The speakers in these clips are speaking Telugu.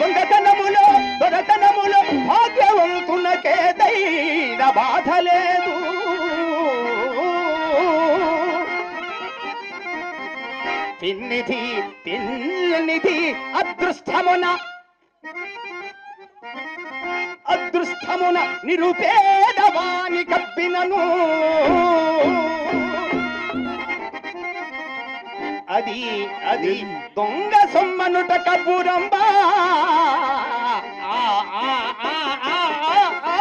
దొంగతనములో దొరతనములో భాగ్యవంతునకేదైన బాధ లేదు. పిన్నిధి పిన్నిధి అదృష్టమున అదృష్టమున నిరుపేదవాని కప్పినను. అది అది దొంగ సొమ్మనుట కబురంబా ఆ, ఆ,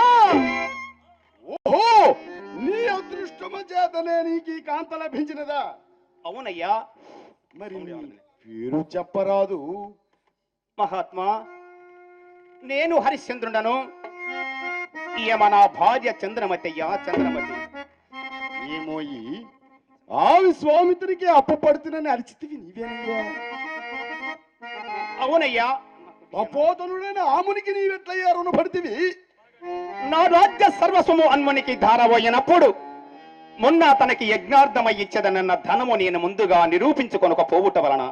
ఓహో నీ అదృష్టమ చేతనే నీకు ఈ కాంత లభించినదా? అవునయ్యా. మరి పేరు చెప్పరాదు. మహాత్మా నేను హరిశ్చంద్రుడను. ఈమె నా భార్య చంద్రమతి. చంద్రమతి ఏమోయి విశ్వామిత్రునికి అప్పు పడుతున్నని అరిచితివి నీవేనయ్యా? అవునయ్యా. తపోతనుడైన ఆమునికి నీవెట్లయ్యా రుణపడితివి? నా రాజ్య సర్వస్వము అన్మునికి ధారపోయినప్పుడు మొన్న తనకి యజ్ఞార్థమై ఇచ్చదనన్న ధనము నేను ముందుగా నిరూపించుకొనక పోవుట వలన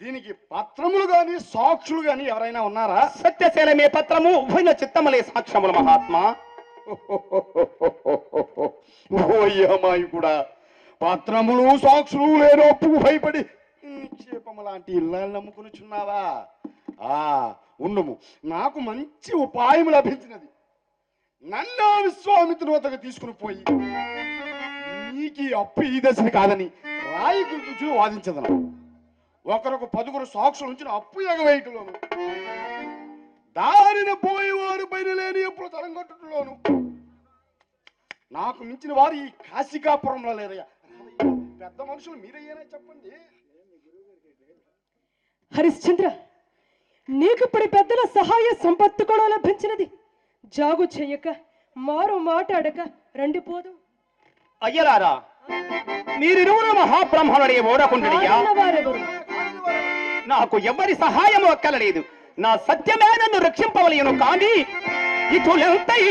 దీనికి పత్రములు గాని సాక్షులు గాని ఎవరైనా ఉన్నారా? సత్యశీలమే పత్రము ఉభయ చిత్తమలే సాక్ష్యములు మహాత్మా. ఓయ్యమ్మాయి కూడా పత్రములు సాక్షులు లేని అప్పుకు భయపడి నిక్షేపము లాంటి ఇళ్ళని నమ్ముకునిచున్నావా? ఆ ఉండుము. నాకు మంచి ఉపాయం లభించినది. నన్ను ఆ విశ్వామిత్రుని వద్దకు తీసుకుని పోయి నీకు అప్పు ఈ దశని కాదని రాయి గుర్తు వాదించదను. ఒకరికి పదుగురు సాక్షులు ఉంచిన అప్పు ఎగవేయటంలోను. దారిన పోయేవారు పైన లేని ఎప్పుడు తరంగట్టులోను నాకు మించిన వారు ఈ కాశికాపురంలో లేరయ్యా. రావయ్యా, పెద్ద మనుషులు మీరయ్యారా చెప్పండి. హరిశ్చంద్ర నీకు ఇప్పుడు పెద్దల సహాయ సంపత్తు కూడా లభించినది. జాగు చెయ్యక మారు మాట్లాడక రండి పోదు. అయ్యలారా మీరిరువురు మహాబ్రహ్మణుడే వారెవరు నాకు ఎవరి సహాయం అక్కలలేదు నా సత్యమే నన్ను రక్షింపవలేను కానీ ఇటులెంతైనా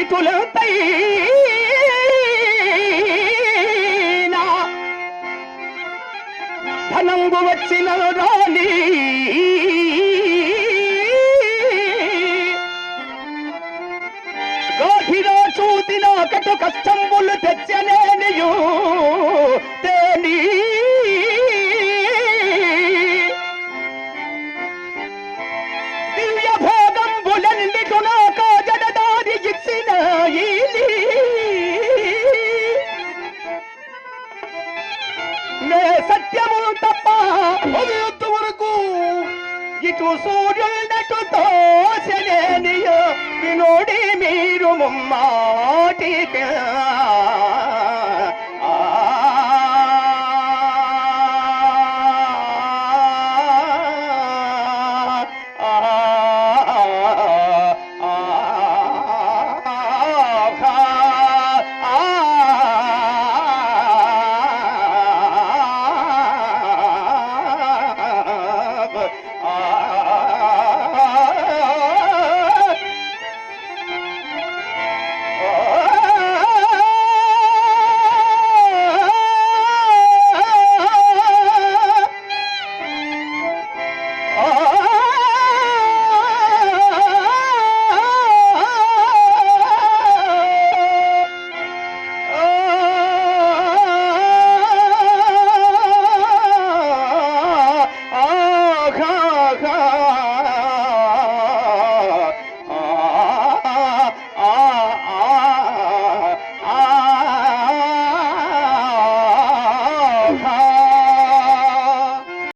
ఇటులెంతైనా ధనంగు వచ్చిన రాని గాధిలో చూతిన కటు కష్టంబులు తెచ్చలేనియు ఇచ్చిన ఈలి సత్యము తప్ప ఉదయంత వరకు ఇటు సూర్యుడటు తోసలేనియో వినోడి మీరు ముమ్మాటికి ఆ.